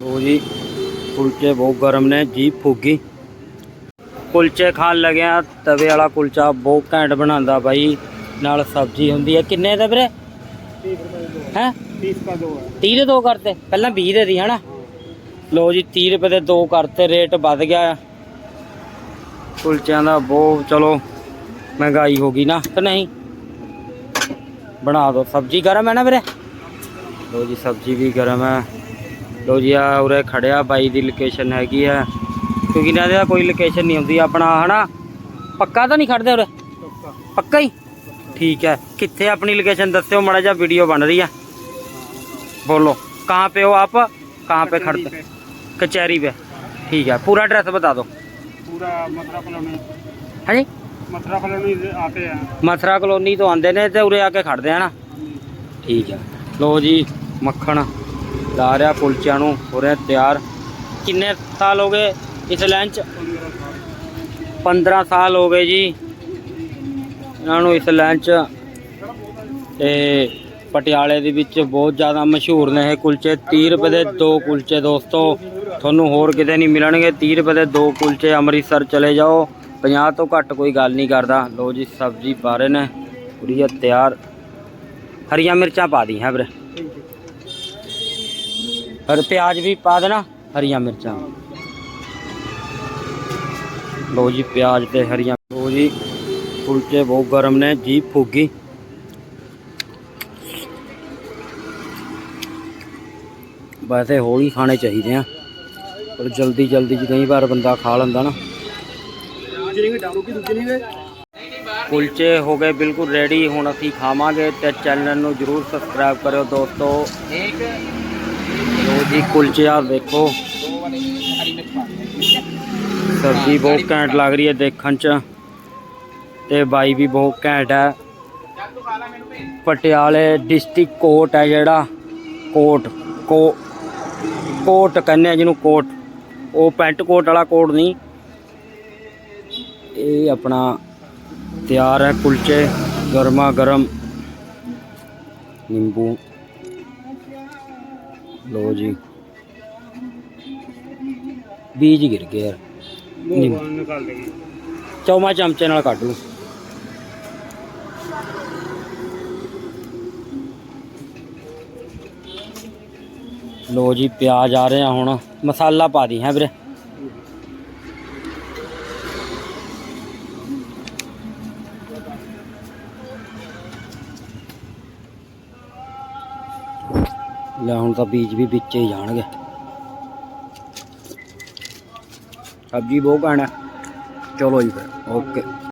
ਲੋ ਜੀ, ਕੁਲਚੇ ਬਹੁਤ ਗਰਮ ਨੇ ਜੀ ਫੁੱਗੀ। ਕੁਲਚੇ ਖਾਣ ਲੱਗਿਆ ਤਵੇ ਵਾਲਾ ਕੁਲਚਾ ਬਹੁਤ ਘੈਂਟ ਬਣਾਉਂਦਾ ਬਾਈ, ਨਾਲ ਸਬਜ਼ੀ ਹੁੰਦੀ ਹੈ ਕਿੰਨੇ ਦਾ ਵੀਰੇ? ਹੈ? 30 ਦਾ ਦੋ ਦੇ ਦੋ ਕਰਤੇ, ਪਹਿਲਾਂ 20 ਦੇ ਦੀ, ਹਨਾ? ਲੋ ਜੀ 30 ਰੁਪਏ ਦੇ ਦੋ ਕਰਤੇ, ਰੇਟ ਵੱਧ ਗਿਆ ਕੁਲਚਿਆਂ ਦਾ ਬਹੁਤ, ਚਲੋ, ਮਹਿੰਗਾਈ ਹੋ ਗਈ ਨਾ ਤੇ ਨਹੀਂ? ਬਣਾ ਦੋ, ਸਬਜ਼ੀ ਗਰਮ ਹੈ ਨਾ ਵੀਰੇ? ਲੋ ਜੀ, ਸਬਜ਼ੀ ਵੀ ਗਰਮ ਹੈ। ਲੋ ਜੀ ਆ ਉਰੇ ਖੜਿਆ ਬਾਈ ਦੀ ਲੋਕੇਸ਼ਨ ਹੈਗੀ ਆ ਕਿਉਂਕਿ ਇਹਨਾਂ ਦਾ ਕੋਈ ਲੋਕੇਸ਼ਨ ਨਹੀਂ ਹੁੰਦੀ ਆਪਣਾ ਹਨਾ ਪੱਕਾ ਤਾਂ ਨਹੀਂ ਖੜਦੇ ਉਰੇ ਪੱਕਾ ਹੀ ठीक है कितने अपनी लोकेशन दस्यो मड़ा जा वीडियो बन रही है बोलो कहाँ पे हो आप कहाँ पे खड़ते कचहरी पे ठीक है पूरा एड्रेस बता दो पूरा मथुरा कॉलोनी है जी मथुरा कॉलोनी से आते हैं ਮਥਰਾ ਕਲੋਨੀ ਤੋਂ ਆਉਂਦੇ ਨੇ ਤੇ ਉਰੇ ਆ ਕੇ ਖੜਦੇ ਆ ਨਾ ਠੀਕ ਹੈ ਲੋ ਜੀ ਮੱਖਣ ਲਾ ਰਿਆ ਕੁਲਚਿਆਂ ਨੂੰ, ਹੋ ਰਿਹਾ ਤਿਆਰ। ਕਿੰਨੇ ਸਾਲ ਹੋ ਗਏ ਇਸ ਲਾਈਨ 'ਚ? 15 ਸਾਲ ਹੋ ਗਏ ਜੀ ਇਹਨਾਂ ਨੂੰ ਇਸ ਲਾਈਨ 'ਚ। ਤੇ ਪਟਿਆਲੇ ਦੇ ਵਿੱਚ ਬਹੁਤ ਜ਼ਿਆਦਾ ਮਸ਼ਹੂਰ ਨੇ ਇਹ ਕੁਲਚੇ। 30 ਰੁਪਏ ਦੇ ਦੋ ਕੁਲਚੇ ਦੋਸਤੋ, ਤੁਹਾਨੂੰ ਹੋਰ ਕਿਤੇ ਨਹੀਂ ਮਿਲਣਗੇ। 30 ਰੁਪਏ ਦੇ ਦੋ ਕੁਲਚੇ ਅੰਮ੍ਰਿਤਸਰ ਚਲੇ ਜਾਓ। 50 ਤੋਂ ਘੱਟ ਕੋਈ ਗੱਲ ਨਹੀਂ ਕਰਦਾ। ਲੋ ਜੀ, ਸਬਜ਼ੀ ਪਾ ਰਹੇ ਨੇ। ਪੂਰੀ ਤਿਆਰ। ਹਰੀਆਂ ਮਿਰਚਾਂ ਪਾ ਦੀ ਹੈ ਵੀਰੇ। ਹਰ ਪਿਆਜ਼ ਵੀ ਪਾ ਦੇਣਾ ਹਰੀਆਂ ਮਿਰਚਾਂ ਲੋ ਜੀ ਪਿਆਜ਼ ਤੇ ਹਰੀਆਂ ਲੋ ਜੀ ਕੁਲਚੇ ਬਹੁਤ ਗਰਮ ਨੇ ਜੀ ਫੁੱਗੀ ਵੈਸੇ ਹੌਲੀ ਖਾਣੇ ਚਾਹੀਦੇ ਆ ਪਰ ਜਲਦੀ ਜਲਦੀ ਚ ਕਈ ਵਾਰ ਬੰਦਾ ਖਾ ਲੈਂਦਾ ਨਾ दारू की दूसरी नहीं ਕੁਲਚੇ ਹੋ ਗਏ ਬਿਲਕੁਲ ਰੈਡੀ ਹੁਣ ਅਸੀਂ ਖਾਵਾਂਗੇ ਤੇ ਚੈਨਲ ਨੂੰ ਜਰੂਰ ਸਬਸਕ੍ਰਾਈਬ ਕਰਿਓ ਦੋਸਤੋ ਲੋ ਜੀ, ਕੁਲਚੇ ਆ ਦੇਖੋ। ਸਬਜ਼ੀ ਬਹੁਤ ਘੈਂਟ ਲੱਗ ਰਹੀ ਹੈ ਦੇਖਣ ਚ। ਤੇ ਬਾਈ ਵੀ ਬਹੁਤ ਘੈਂਟ ਹੈ। ਪਟਿਆਲੇ ਡਿਸਟ੍ਰਿਕਟ ਕੋਟ ਹੈ ਜਿਹੜਾ। ਕੋਟ ਕੋ ਕੋਟ ਕਹਿੰਦੇ ਆ ਜਿਹਨੂੰ ਕੋਟ ਉਹ ਪੈਂਟ ਕੋਟ ਵਾਲਾ ਕੋਟ ਨਹੀਂ। ਇਹ ਆਪਣਾ ਤਿਆਰ ਹੈ ਕੁਲਚੇ ਗਰਮਾ ਗਰਮ ਨਿੰਬੂ। ਲੋ ਜੀ। ਬੀਜ ਗਿਰ ਗਿਆ ਯਾਰ। ਨਿੰਮ- ਚੌਮਾ ਚਮਚੇ ਨਾਲ ਕੱਢ ਲਓ। ਲੋ ਜੀ ਪਿਆਜ਼ ਆ ਰਿਹਾ ਹੁਣ। ਮਸਾਲਾ ਪਾ ਦੀ ਹੈ ਵੀਰੇ। ਲੈ ਹੁਣ ਤਾਂ ਬੀਜ ਵੀ ਵਿੱਚ ਹੀ ਜਾਣਗੇ। ਸਬਜ਼ੀ ਬਹੁਤ ਘੈਂਟ ਹੈ ਚਲੋ ਜੀ ਫਿਰ, ਓਕੇ।